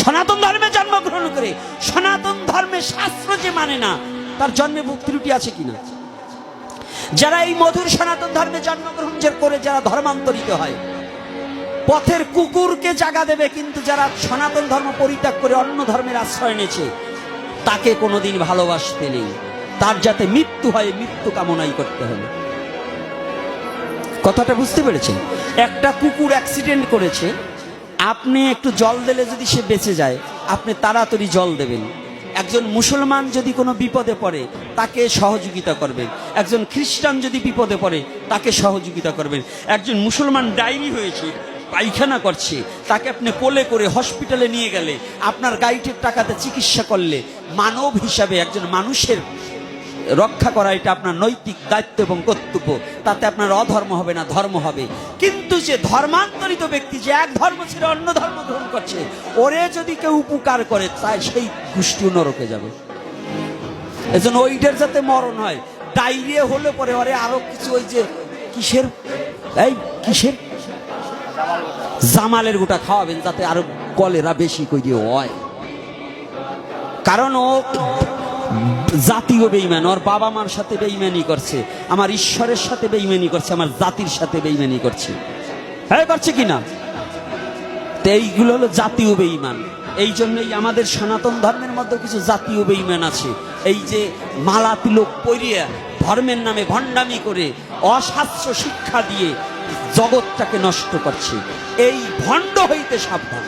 সনাতন ধর্মে জন্মগ্রহণ করে সনাতন ধর্মের শাস্ত্র যে মানে না, তার জন্মে ভুক ত্রুটি আছে কিনা যারা এই মধুর সনাতন ধর্মে জন্মগ্রহণ করে, যারা ধর্মান্তরিত হয়, পথের কুকুরকে জাগা দেবে কিন্তু যারা সনাতন ধর্ম পরিত্যাগ করে অন্য ধর্মের আশ্রয় নিয়েছে তাকে কোনোদিন ভালোবাসতে নেই। তার যাতে মৃত্যু হয় মৃত্যু কামনাই করতে হবে। কথাটা বুঝতে পেরেছেন? একটা কুকুর অ্যাক্সিডেন্ট করেছে আপনি একটু জল দিলে যদি সে বেঁচে যায়, আপনি তাড়াতাড়ি জল দেবেন। একজন মুসলমান যদি কোনো বিপদে পড়ে, তাকে সহযোগিতা করবেন। একজন খ্রিস্টান যদি বিপদে পড়ে, তাকে সহযোগিতা করবেন। একজন মুসলমান ডায়েরি হয়েছে, পায়খানা করছে, তাকে আপনি কোলে করে হসপিটালে নিয়ে গেলে, আপনার গাইডের টাকাতে চিকিৎসা করলে, মানব হিসাবে একজন মানুষের রক্ষা করা এটা আপনার নৈতিক দায়িত্ব এবং কর্তব্য। তাতে আপনার অধর্ম হবে না, ধর্ম হবে। কিন্তু যে ধর্মান্তরিত ব্যক্তি, যে এক ধর্ম ছেড়ে অন্য ধর্ম গ্রহণ করছে, ওরে যদি কেউ উপকার করে, তাই সেই গোষ্ঠী নরকে যাবে। এজন্য ওইটার যাতে মরণ হয়। ডায়রিয়া হলে পরে ওরে আরও কিছু ওই যে কিসের, এই কিসের? জামালের গোটা খাওয়াবেন, যাতে আরও কলেরা বেশি করে হয়। কারণ ও জাতীয় বেইমান ওর বাবা মার সাথে বেইমানি করছে, আমার ঈশ্বরের সাথে বেইমানি করছে, আমার জাতির সাথে বেইমানি করছে। হ্যাঁ করছে কিনা তো এইগুলো হলো জাতীয় বেইমান এই জন্যই আমাদের সনাতন ধর্মের মধ্যে কিছু জাতীয় বেইমান আছে। এই যে মালা তিলক পরিয়া ধর্মের নামে ভণ্ডামি করে অশাস্ত্র শিক্ষা দিয়ে জগৎটাকে নষ্ট করছে। এই ভণ্ড হইতে সাবধান।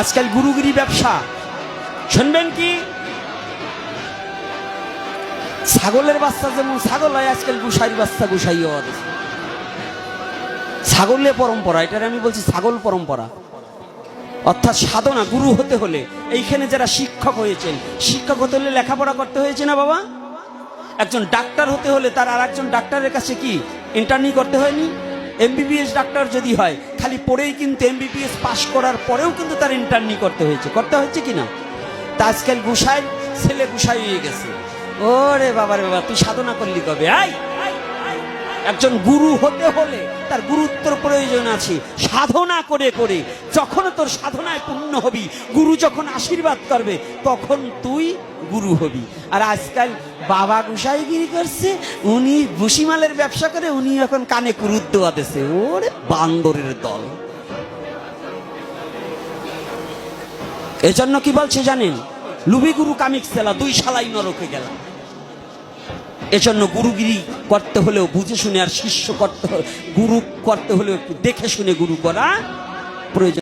আজকাল গুরুগিরি ব্যবসা শুনবেন কি? ছাগলের বাচ্চা যেমন ছাগল হয়, আজকাল গুসাইর বাচ্চা গুসাই হওয়া। ছাগলের পরম্পরা, এটার আমি বলছি ছাগল পরম্পরা। অর্থাৎ সাধনা, গুরু হতে হলে, এইখানে যারা শিক্ষক হয়েছেন, শিক্ষক হতে হলে লেখাপড়া করতে হয়েছে না বাবা? একজন ডাক্তার হতে হলে তার আর একজন ডাক্তারের কাছে কি? ইন্টারনি করতে হয়নি? এমবিবিএস ডাক্তার যদি হয়, খালি পড়েই কিন্তু এমবিবিএস পাশ করার পরেও কিন্তু তার ইন্টারনি করতে হয়েছে। করতে হয়েছে কি না? তা আজকাল গুসাই, ছেলে গুসাই হয়ে গেছে। ওরে বাবারে বাবা, তুই সাধনা করলি কবে? আই একজন গুরু হতে হলে তার গুরুত্বর প্রয়োজন আছে। সাধনা করে করে যখন তোর সাধনায় পূর্ণ হবি, গুরু যখন আশীর্বাদ করবে, তখন তুই গুরু হবি। আর আজকাল বাবা গুসাইগিরি করছে, উনি ভুসিমালের ব্যবসা করে উনি এখন কানে কুরুদ্দ আদেছে ওরে বান্দরের দল। এজন্য কি বলছে জানেন? লুবি গুরু কামিক সেলা দুই শালাই নরকে গেলাম। এজন্য গুরুগিরি করতে হলেও বুঝে শুনে আর শিষ্য করতে গুরু করতে হলেও দেখে শুনে গুরু করা প্রয়োজন।